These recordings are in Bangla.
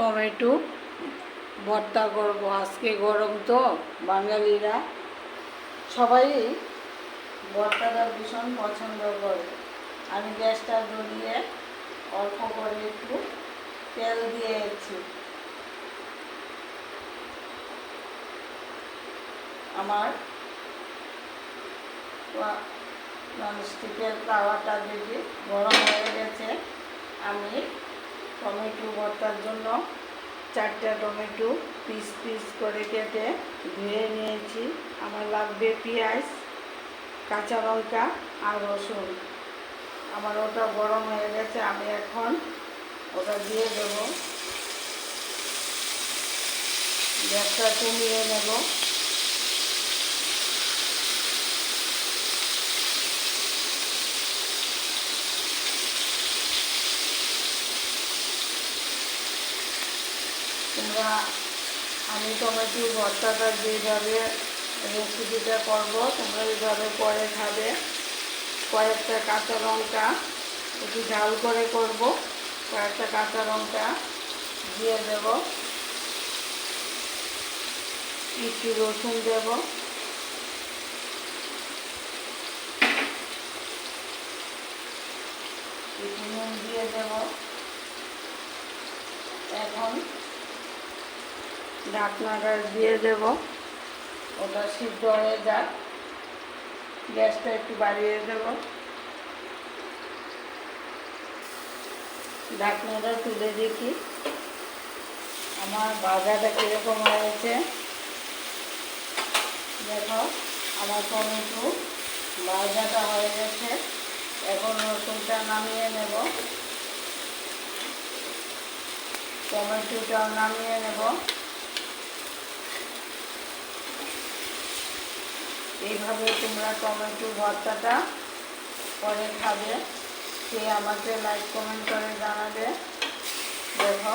টমেটো, ভর্তা করব। আজকে গরম তো, বাঙালিরা সবাই ভর্তাটা ভীষণ পছন্দ করে। আমি গ্যাসটা ধরিয়ে অল্প করে একটু তেল দিয়েছি। আমার ননস্টিকের তাওয়াটা যদি গরম হয়ে গেছে, আমি টমেটো ভর্তার জন্য চারটা টমেটো পিস পিস করে কেটে ধুয়ে নিয়েছি। আমার লাগবে পেঁয়াজ, কাঁচা লঙ্কা আর রসুন। আমার ওটা গরম হয়ে গেছে, আমি এখন ওটা দিয়ে দেব। গ্যাসটা কমিয়ে নেব। তোমরা আমি টমেটো ভর্তাটা যেভাবে রেসিপিটা করব, তোমরা এইভাবে পরে খাবে। কয়েকটা কাঁচা লঙ্কা, একটু ঝাল করে করব। কয়েকটা কাঁচা লঙ্কা দিয়ে দেব। একটু রসুন দেব। নুন দিয়ে দেব। এখন ঢাকনাটা দিয়ে দেব। ওটা সিদ্ধ হয়ে যাক। গ্যাসটা একটু বাড়িয়ে দেব। ঢাকনাটা তুলে দেখি। আমার বাজারটা কীরকম হয়েছে? দেখো, আমার টমেটো ভাজাটা হয়ে গেছে। এখন রসুনটা নামিয়ে নেব। টমেটোটাও নামিয়ে নেব। এইভাবে তোমরা টমেটো ভর্তাটা পরে খাবে। সে আমাকে লাইক কমেন্ট করে জানাবে। দেখো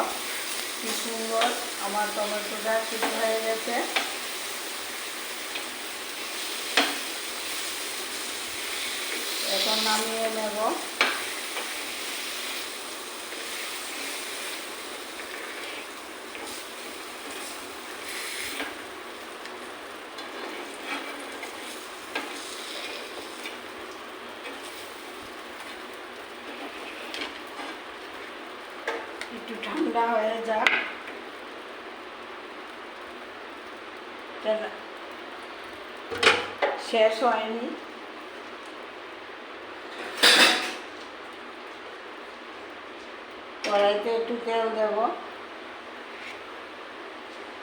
কি সুন্দর আমার টমেটোটা ঠিক হয়ে গেছে। এখন নামিয়ে নেব একটু ঠান্ডা হয়ে যাক এটা শেষ হয়নি। কড়াইতে একটু তেল দেব।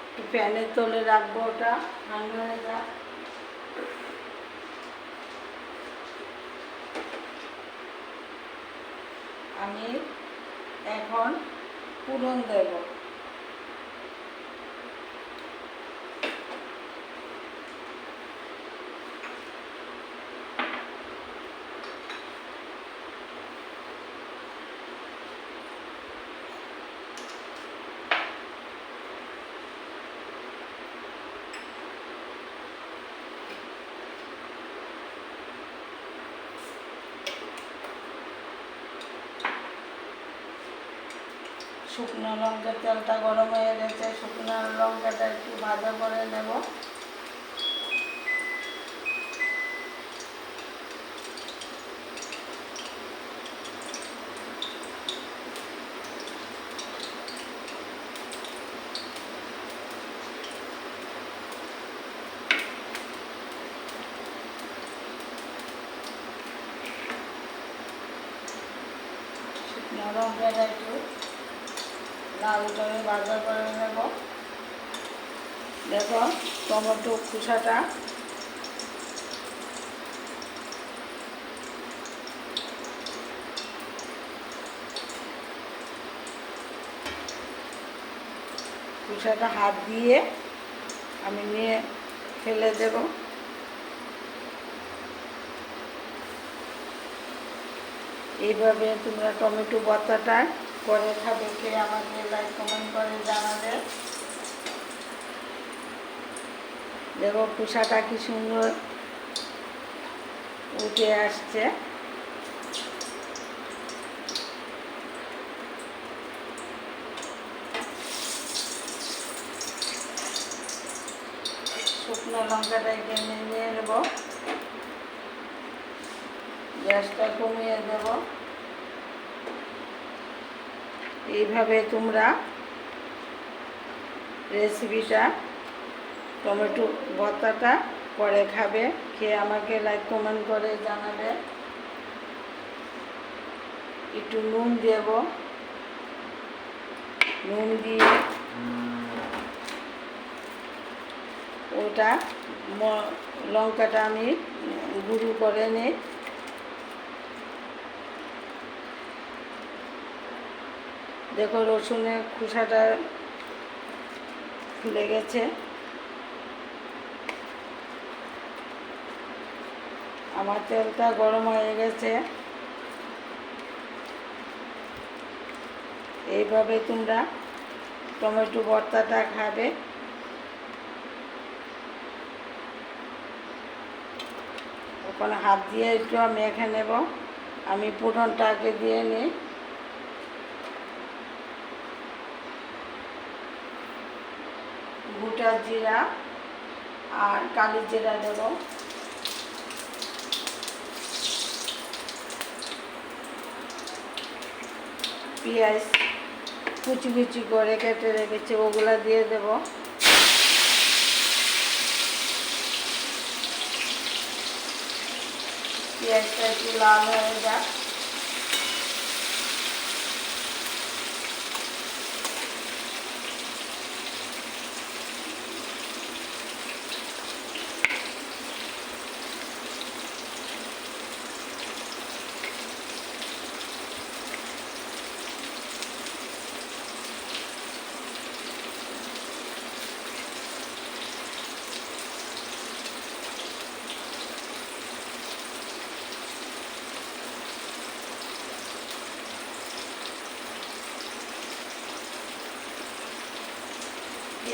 একটু প্যানের তলে রাখব ওটা ঠান্ডা আমি এখন পুরন দেব। শুকনো লঙ্কার তেলটা গরম হয়ে গেছে শুকনো লঙ্কাটা একটু ভাজা করে নেব। লঙ্কাটা একটু লাল করে ভাজা করে নেব। দেখো, টমেটো খোসাটা। খোসাটা হাত দিয়ে আমি নিয়ে ফেলে দেব। এইভাবে তোমরা টমেটো ভর্তাটা করে থাকে কে আমাকে লাইক কমেন্ট করে জানাবে। দেখো কুষাটা কি সুন্দর উঠে আসছে। শুকনো লঙ্কাটা এখানে নিয়ে নেব। গ্যাসটা কমিয়ে দেবো। এইভাবে তোমরা রেসিপিটা টমেটো ভর্তাটা পরে খাবে। খেয়ে আমাকে লাইক কমেন্ট করে জানাবে। একটু নুন দেব। নুন দিয়ে ওটা লঙ্কাটা আমি গুঁড়ো করে নিই। দেখো রসুনের খোসাটা খুলে গেছে। আমার তেলটা গরম হয়ে গেছে। এইভাবে তোমরা টমেটো ভর্তাটা খাবে। ওখানে হাত দিয়ে একটু মেখে নেব। আমি পুরনটাকে দিয়ে নিই। গোটা জিরা আর কালি জিরা দেব। পেঁয়াজ কুচি কুচি করে কেটে রেখেছি, ওগুলা দিয়ে দেব। পেঁয়াজটা একটু লাল হয়ে যাক।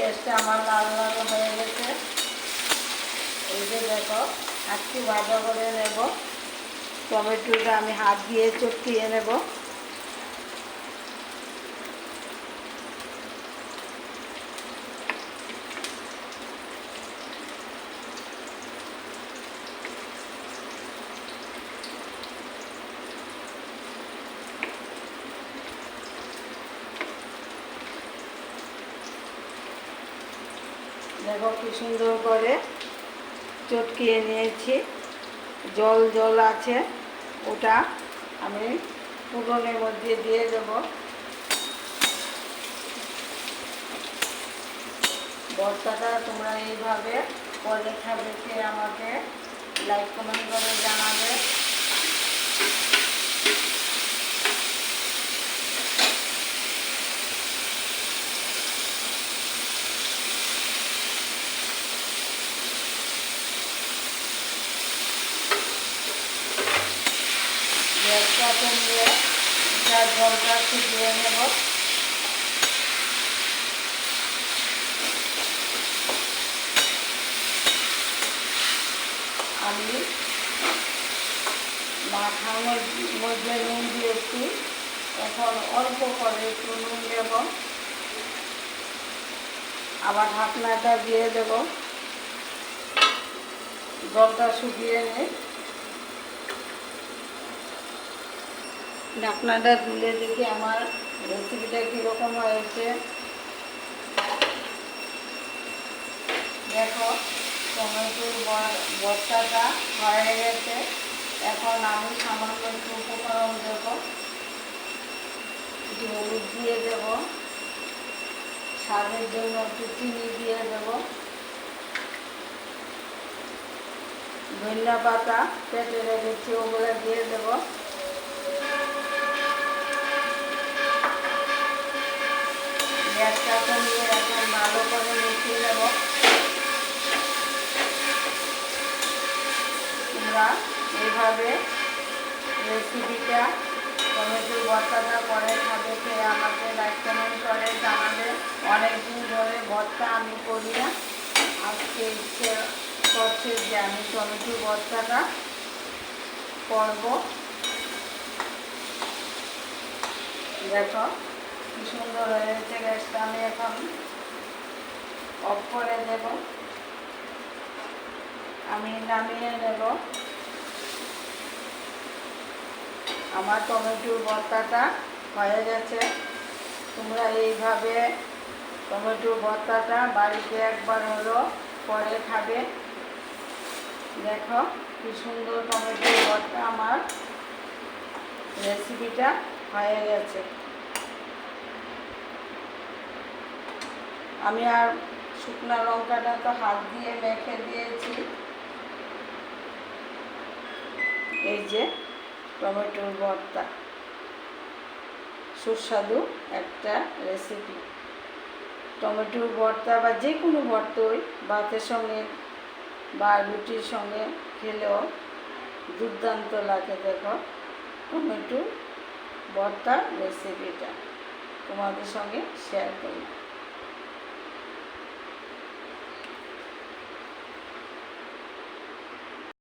পেঁয়াজটা আমার লাল লাল হয়ে গেছে। এই যে দেখো, একটু ভাজা করে নেব। টমেটোটা আমি হাত দিয়ে চটকিয়ে নেব। দেখো কি সুন্দর করে চটকিয়ে নিয়েছি। জল জল আছে, ওটা আমি পুরনের মধ্যে দিয়ে দেব। বর্তাটা তোমরা এইভাবে করে খাবে খেয়ে আমাকে লাইক কমেন্ট করে জানাবে। গ্যাসটা কমিয়ে এটা জলটা ফুটিয়ে নেব আমি মাখানোর মধ্যে নুন দিয়েছি এখন অল্প করে একটু নুন দেব আবার ঢাকনাটা দিয়ে দেব। জলটা শুকিয়ে নিই ঢাকনাটা তুলে দেখি আমার রেসিপিটা কীরকম হয়েছে। দেখো, টমেটোর বস্তাটা হয়ে গেছে। এখন আমি সামান্য একটু উপকরণ দেব। হলুদ দিয়ে দেব। স্বাদের জন্য একটু চিনি দিয়ে দেব। ধনিয়া পাতা কেটে রেখেছি, ওগুলো দিয়ে দেবো। গ্যাসটা কমিয়ে এখন ভালো করে মিশিয়ে নেব তোমরা এইভাবে রেসিপিটা টমেটো ভর্তাটা করে খাবে খেয়ে আমাকে লাইক কমেন্ট করে জানাবে। অনেক দিন ধরে ভর্তা আমি করি না। আজকে ইচ্ছে করছে যে আমি টমেটো ভর্তাটা করব। দেখো। কি সুন্দর হয়েছে গ্যাসটা আমি এখন অফ করে দেব। আমি নামিয়ে নেব। আমার টমেটোর ভর্তাটা হয়ে গেছে। তোমরা এইভাবে টমেটোর ভর্তাটা বাড়িতে একবার হলো পরে খাবে। দেখো কি সুন্দর টমেটোর ভর্তা আমার রেসিপিটা হয়ে গেছে। আমি আর শুকনো লঙ্কাটা তো হাত দিয়ে মেখে দিয়েছি। এই যে টমেটোর ভর্তা। সুস্বাদু একটা রেসিপি টমেটোর ভর্তা বা যে কোনো ভর্তই ভাতের সঙ্গে বা রুটির সঙ্গে খেলেও দুর্দান্ত লাগে দেখো টমেটো ভর্তা রেসিপিটা তোমাদের সঙ্গে শেয়ার করি